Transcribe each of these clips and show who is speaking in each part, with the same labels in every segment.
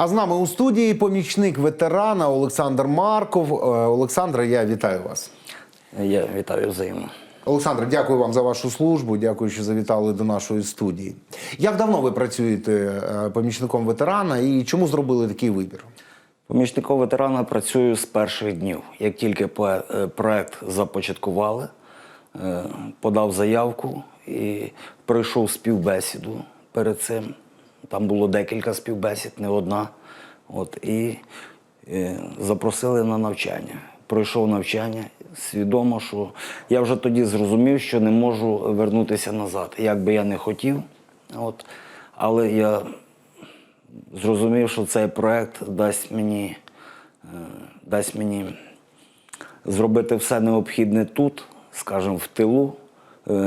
Speaker 1: А з нами у студії помічник ветерана Олександр Марков. Е, Олександре, я вітаю вас.
Speaker 2: Я вітаю взаємно.
Speaker 1: Олександр, дякую вам за вашу службу. Дякую, що завітали до нашої студії. Як давно ви працюєте е, помічником ветерана і чому зробили такий вибір?
Speaker 2: Помічником ветерана працюю з перших днів. Як тільки е, проект започаткували, подав заявку і пройшов співбесіду перед цим. Там було декілька співбесід, не одна. От, і е, запросили на навчання. Пройшов навчання, свідомо, що я вже тоді зрозумів, що не можу вернутися назад. Як би я не хотів, от, але я зрозумів, що цей проект дасть мені, е, дасть мені зробити все необхідне тут, скажімо, в тилу,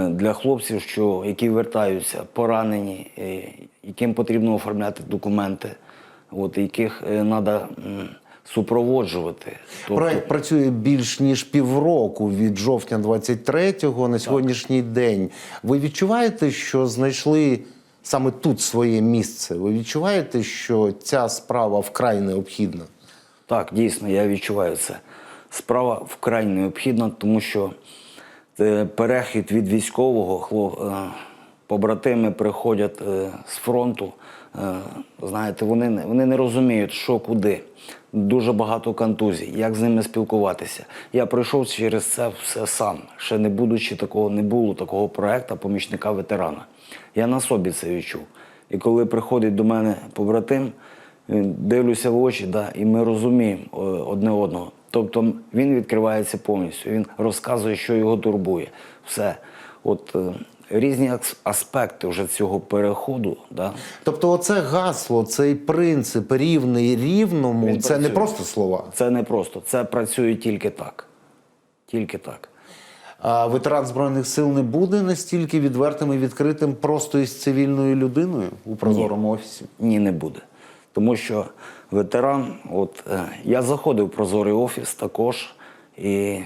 Speaker 2: для хлопців, що, які вертаються, поранені, е, яким потрібно оформляти документи, от, яких треба супроводжувати. Тобто,
Speaker 1: Проект працює більш ніж півроку від жовтня 23-го на сьогоднішній день. Ви відчуваєте, що знайшли саме тут своє місце? Ви відчуваєте, що ця справа вкрай необхідна?
Speaker 2: Так, дійсно, я відчуваю це. Справа вкрай необхідна, тому що е, перехід від військового е, побратими приходять е, з фронту. е, Знаєте, вони, вони не розуміють, що куди. Дуже багато контузій, як з ними спілкуватися. Я пройшов через це все сам. Ще не будучи такого, не було такого проекту помічника ветерана. Я на собі це відчув. І коли приходить до мене побратим, дивлюся в очі, да, і ми розуміємо е, одне одного. Тобто він відкривається повністю, він розказує, що його турбує. Все. От е, різні аспекти вже цього переходу. Да,
Speaker 1: Тобто, оце гасло, цей принцип рівний рівному
Speaker 2: Він
Speaker 1: це не просто слова.
Speaker 2: це не просто, це працює тільки так. Тільки так.
Speaker 1: А ветеран збройних сил не буде настільки відвертим і відкритим просто із цивільною людиною у прозорому офісі.
Speaker 2: Ні, не буде. Тому що ветеран, от е, я заходив в прозорий офіс також і,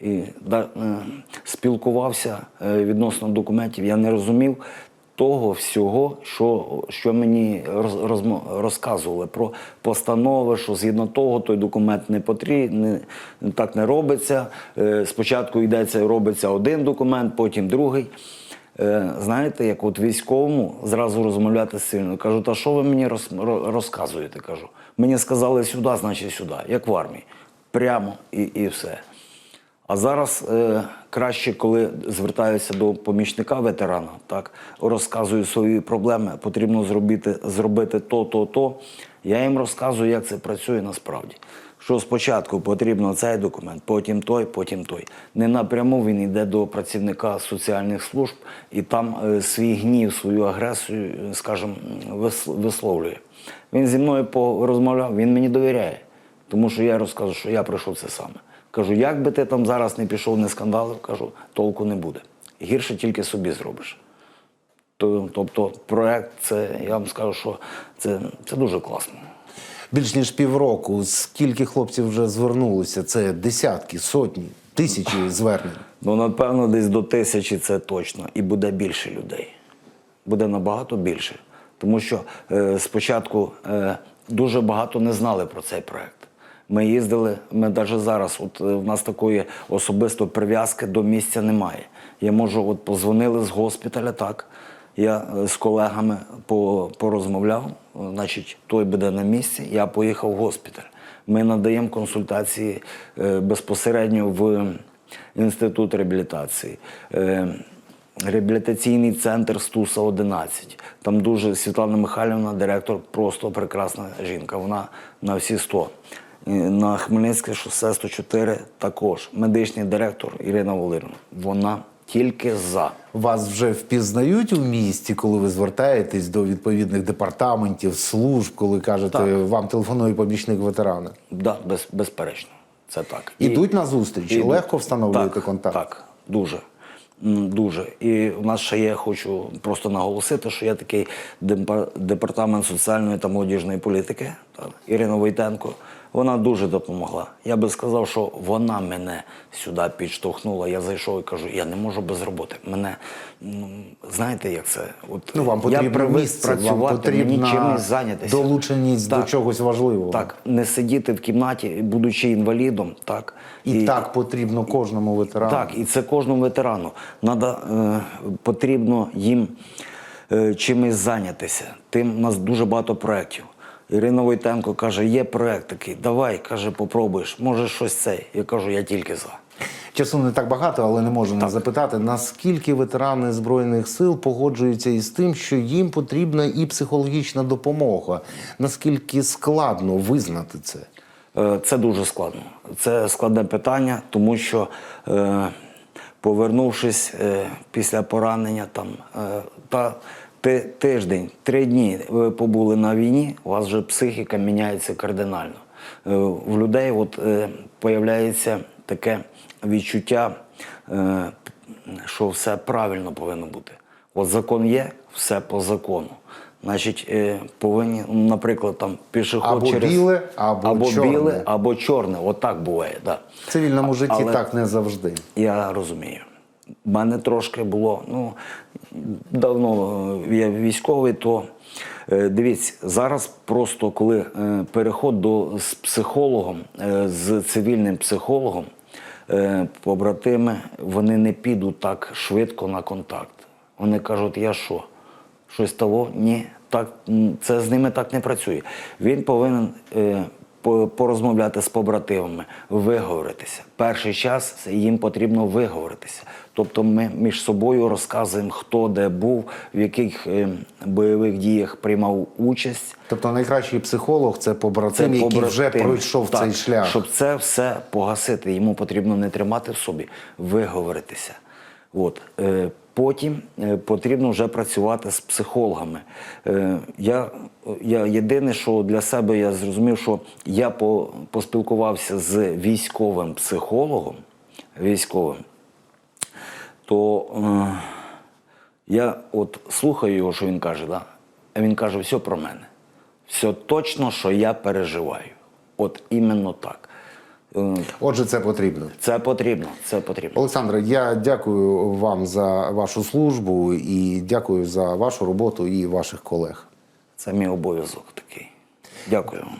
Speaker 2: і да, е, спілкувався е, відносно документів. Я не розумів того всього, що, що мені роз, розказували про постанови, що згідно того той документ не потрібен, не, так не робиться. Спочатку йдеться, робиться один документ, потім другий. Е, знаєте, як от військовому зразу розмовляти сильно. Кажу, та що ви мені роз, розказуєте? Кажу. Мені сказали сюди, значить сюди, як в армії. Прямо і, і все. А зараз е, краще, коли звертаюся до помічника ветерана, так розказую свої проблеми, потрібно зробити, зробити то, то, то. Я їм розказую, як це працює насправді. Що спочатку потрібно цей документ, потім той, потім той. Не напряму він йде до працівника соціальних служб і там е, свій гнів, свою агресію, е, скажімо, висловлює. Він зі мною порозмовляв, він мені довіряє. Тому що я розказую, що я пройшов це саме. Кажу, як би ти там зараз не пішов, не скандалив, кажу, толку не буде. Гірше тільки собі зробиш. Тобто проект, це, я вам скажу, що це, це дуже класно.
Speaker 1: Більш ніж півроку. Скільки хлопців вже звернулося? Це десятки, сотні, тисячі звернень.
Speaker 2: Ну, напевно, десь до тисячі це точно. І буде більше людей. Буде набагато більше. Тому що е, спочатку е, дуже багато не знали про цей проект. Ми їздили, ми навіть зараз, от е, в нас такої особисто прив'язки до місця немає. Я можу, от позвонили з госпіталя, так. Я е, з колегами по, порозмовляв, значить, той буде на місці, я поїхав в госпіталь. Ми надаємо консультації е, безпосередньо в інститут реабілітації. Е, Реабілітаційний центр Стуса 11. Там дуже Світлана Михайлівна, директор, просто прекрасна жінка. Вона на всі 100. На Хмельницьке шосе 104 також. Медичний директор Ірина Володимирівна. Вона тільки за.
Speaker 1: Вас вже впізнають у місті, коли ви звертаєтесь до відповідних департаментів, служб, коли кажете,
Speaker 2: Так.
Speaker 1: вам телефонує помічник ветерана.
Speaker 2: Да, без, безперечно. Це так.
Speaker 1: Ідуть на зустріч,
Speaker 2: Ідуть.
Speaker 1: легко встановлюєте
Speaker 2: так,
Speaker 1: контакт.
Speaker 2: Так, дуже. Дуже. І в нас ще є, хочу просто наголосити, що є такий департамент соціальної та молодіжної політики, так, Ірина Войтенко. Вона дуже допомогла. Я би сказав, що вона мене сюди підштовхнула. Я зайшов і кажу, я не можу без роботи. Мене, ну, знаєте, як це? От,
Speaker 1: Ну, вам
Speaker 2: я
Speaker 1: потрібно
Speaker 2: привик
Speaker 1: місце, вам
Speaker 2: працювати, мені чимось зайнятися.
Speaker 1: долученість до чогось важливого.
Speaker 2: Так, не сидіти в кімнаті, будучи інвалідом, так.
Speaker 1: І, так потрібно кожному ветерану.
Speaker 2: Так, і це кожному ветерану. Надо, е, потрібно їм е, чимось зайнятися. Тим у нас дуже багато проєктів. Ірина Войтенко каже, є проєкт такий, давай, каже, попробуєш, може щось це. Я кажу, я тільки за.
Speaker 1: Часу не так багато, але не можу не запитати, наскільки ветерани Збройних сил погоджуються із тим, що їм потрібна і психологічна допомога. Наскільки складно визнати це?
Speaker 2: Е, Це дуже складно. Це складне питання, тому що, е, повернувшись е, після поранення, там, та тиждень, три дні ви побули на війні, у вас вже психіка міняється кардинально. Е, В людей от, е, появляється таке відчуття, е, що все правильно повинно бути. От закон є, все по закону. Значить, повинні, наприклад, там пішоход
Speaker 1: Або
Speaker 2: через
Speaker 1: біле, або чорне.
Speaker 2: біле, або чорне. Отак буває. Да.
Speaker 1: В цивільному житті
Speaker 2: Але-
Speaker 1: так не завжди.
Speaker 2: Я розумію. Мене трошки було, ну, давно е, я військовий, то е, дивіться, зараз просто коли е, переход до, з психологом, з цивільним психологом, побратими, вони не підуть так швидко на контакт. Вони кажуть, я що? Щось того? Ні, так, це з ними так не працює. Він повинен по- порозмовляти з побратимами, виговоритися. Перший час їм потрібно виговоритися. Тобто ми між собою розказуємо, хто де був, в яких е, бойових діях приймав участь.
Speaker 1: Тобто найкращий психолог це побратим, який вже пройшов
Speaker 2: Так,
Speaker 1: цей шлях.
Speaker 2: Щоб це все погасити, йому потрібно не тримати в собі, виговоритися. От. Потім е, потрібно вже працювати з психологами. Е, я, я єдине, що для себе я зрозумів, що я по, поспілкувався з військовим психологом, військовим, то е, я от слухаю його, що він каже, да? а він каже, все про мене. Все точно, що я переживаю. От іменно так. Е,
Speaker 1: Отже, це потрібно.
Speaker 2: Це потрібно, це потрібно.
Speaker 1: Олександре, я дякую вам за вашу службу і дякую за вашу роботу і ваших колег.
Speaker 2: Це мій обов'язок такий. Дякую вам.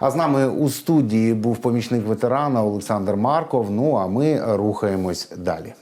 Speaker 1: А з нами у студії був помічник ветерана Олександр Марков. Ну а ми рухаємось далі.